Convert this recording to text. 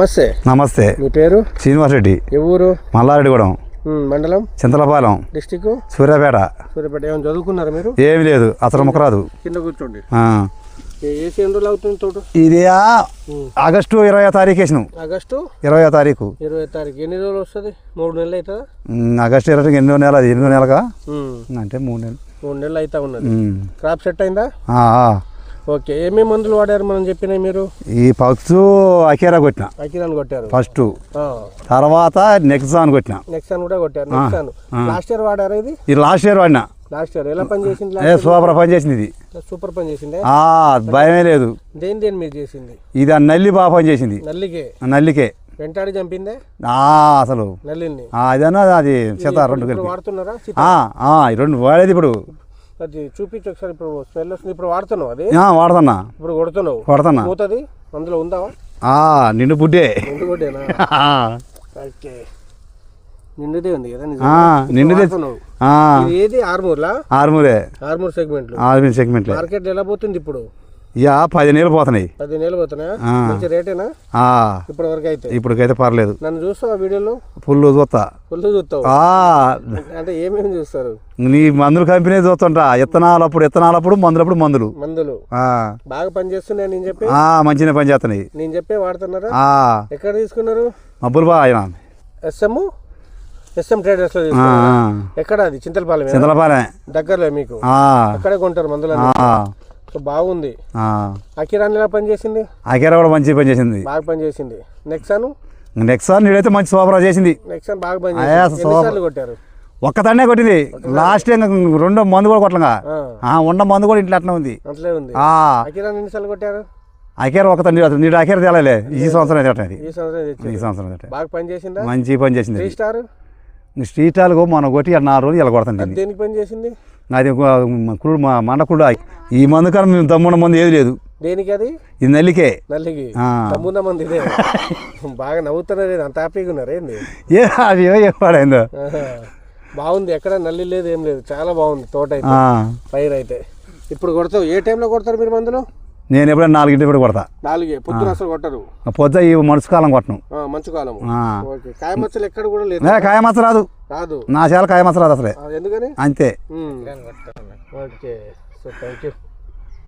నమస్తే. నమస్తే. మీ పేరు? శ్రీనివాస్ రెడ్డి ఊరు? మల్లారెడ్డిగూడెం. మండలం? చింతలపాలెం. డిస్టిక్ సూర్యాపేట. సూర్యాపేట. ఏమైనా చదువుకున్నారా మీరు? ఏమి లేదు. అసలు ముఖరాదు కింద కూర్చోండి. ఏసీ ఎన్ని రోజులు అవుతుంది తోట ఇది. ఆగస్టు ఇరవై తారీఖు వేసినాం. ఆగస్టు? ఇరవై తారీఖు. ఇరవై తారీఖు. ఎన్ని రోజులు వస్తుంది? మూడు నెలలు అవుతుందా? ఆగస్టు ఇరవై ఎనిమిదో నెల ఎనిమిదో నెలగా అంటే మూడు నెలలు. మూడు నెలలు అవుతా ఉన్నది. క్రాప్ సెట్ అయిందా. ఓకే. ఏమేమి మందులు వాడారు మనం చెప్పినాయి మీరు? ఈ పక్షు అకేరా కొట్టిన. అకిరాన్ కొట్టారు. ఫస్ట్. తర్వాత నెక్సాన్ కొట్టిన. నెక్సాన్ కూడా కొట్టారు. నెక్సాన్. లాస్ట్ ఇయర్ వాడారా ఇది? ఇది లాస్ట్ ఇయర్ వాడిన. Last year. ఎలా పని చేసింది ఏ సూపర్ పని చేసింది ఇది. సూపర్ పని చేసిందే? ఆ, భయమే లేదు. దేని దేని మీరు చేసింది? ఇది ఆ నల్లి బాగా పని చేసింది. నల్లికే? నల్లికే. వెంటాడి చంపిందే? ఆ, అసలు. నల్లిని? అదన్నా అది చేత రెండు వాడుతున్నారా? రెండు వాడేది ఇప్పుడు. అది చూపించు ఒకసారి ఇప్పుడు వస్తుంది. ఇప్పుడు వాడుతున్నావు అది? వాడుతున్నా ఇప్పుడు కొడుతున్నావు. కొడుతున్నా మూతది? అందులో ఉందా ఆ, నిండు బుడ్డే. నిండు ఆ, ఓకే. నిండుదే ఉంది కదా నిండుదే. ఏది? ఆర్మూర్లా? ఆర్మూరే. ఆర్మూర్ సెగ్మెంట్ ఆర్మీ సెగ్మెంట్లే. మార్కెట్ ఎలా పోతుంది ఇప్పుడు? ఇక పది నీళ్ళు పోతున్నాయి. పది నెలలు పోతున్నాయా? రేటేనా? ఇప్పటి వరకు అయితే ఇప్పటికైతే పర్లేదు. నన్ను చూస్తావు ఆ వీడియోలో? ఫుల్ చూస్తా. ఫుల్ చూస్తావు. ఆ, అంటే ఏమేమి చూస్తారు? నీ మందులు కంపెనీ చూస్తుంటా. ఇత్తనాలు అప్పుడు ఇత్తనాలు అప్పుడు మందులు. అప్పుడు మందులు. మందులు బాగా పని చేస్తున్నాయి నేను చెప్పి ఆ, మంచిగా పని చేస్తున్నాయి. నేను చెప్పే వాడుతున్నారా? ఆ, ఎక్కడ తీసుకున్నారు? మబ్బులు బాగా ఆయన. ఎస్ఎం? ఎస్ఎం తీసుకున్నారా? ఆ. ఎక్కడ అది? చింతలపాలెం చింతలపాలెం. దగ్గరలో మీకు? అక్కడే కొంటారు మందులు బాగుంది. ఆ. అకిరాన్ ఎలా పనిచేసింది? అకేరా కూడా మంచి పని చేసింది బాగా పనిచేసింది. నెక్సాను? నెక్స్ట్ సార్ నీడైతే మంచి సూపర్ చేసింది. నెక్సాన్ బాగా పనిచేసింది. కొట్టారు? ఒక్కదాన్నే కొట్టింది. లాస్ట్ ఇంకా రెండో మందు కూడా కొట్టగా ఆ, ఉన్న మందు కూడా ఇంట్లో అట్లా ఉంది. కొట్టారు? అకేర ఒక నీడు నీడు అకేర తేలలే. ఈ సంవత్సరం ఈ సంవత్సరం బాగా పనిచేసిందా? మంచి పని చేసింది. స్టార్? స్ట్రీట్ ఆలకు మనం కొట్టి నాలుగు రోజులు ఇలా కొడుతుంది దేనికి పనిచేసింది? అది కుడు మండకుండా ఈ మందు కన్నా మేము దమ్మున్న మందు ఏది లేదు. దేనికి అది? ఇది నల్లికే. నల్లికి. తమ్ముందా మంది ఇదే. బాగా నవ్వుతున్నారు అంత హ్యాపీగా ఉన్నారు ఏంది? ఏ అది ఏ చెప్పాడైందో. ఆహా. బాగుంది ఎక్కడ నల్లి లేదు ఏం లేదు చాలా బాగుంది తోట అయితే. పైరు అయితే. ఇప్పుడు కొడతావు ఏ టైంలో కొడతారు మీరు మందులు? నేను ఎప్పుడైనా నాలుగింటి ఇప్పుడు కొడతా. నాలుగే. పొద్దున అసలు కొట్టరు. పొద్దు ఈ మనుషు కాలం కొట్టను. మంచు కాలం కాయమచ్చలు ఎక్కడ కూడా లేదు. ఏ కాయ మచ్చ రాదు. రాదు. నా చాలా కాయ మచ్చ రాదు అసలే. ఎందుకని? అంతే. ఓకే. So thank you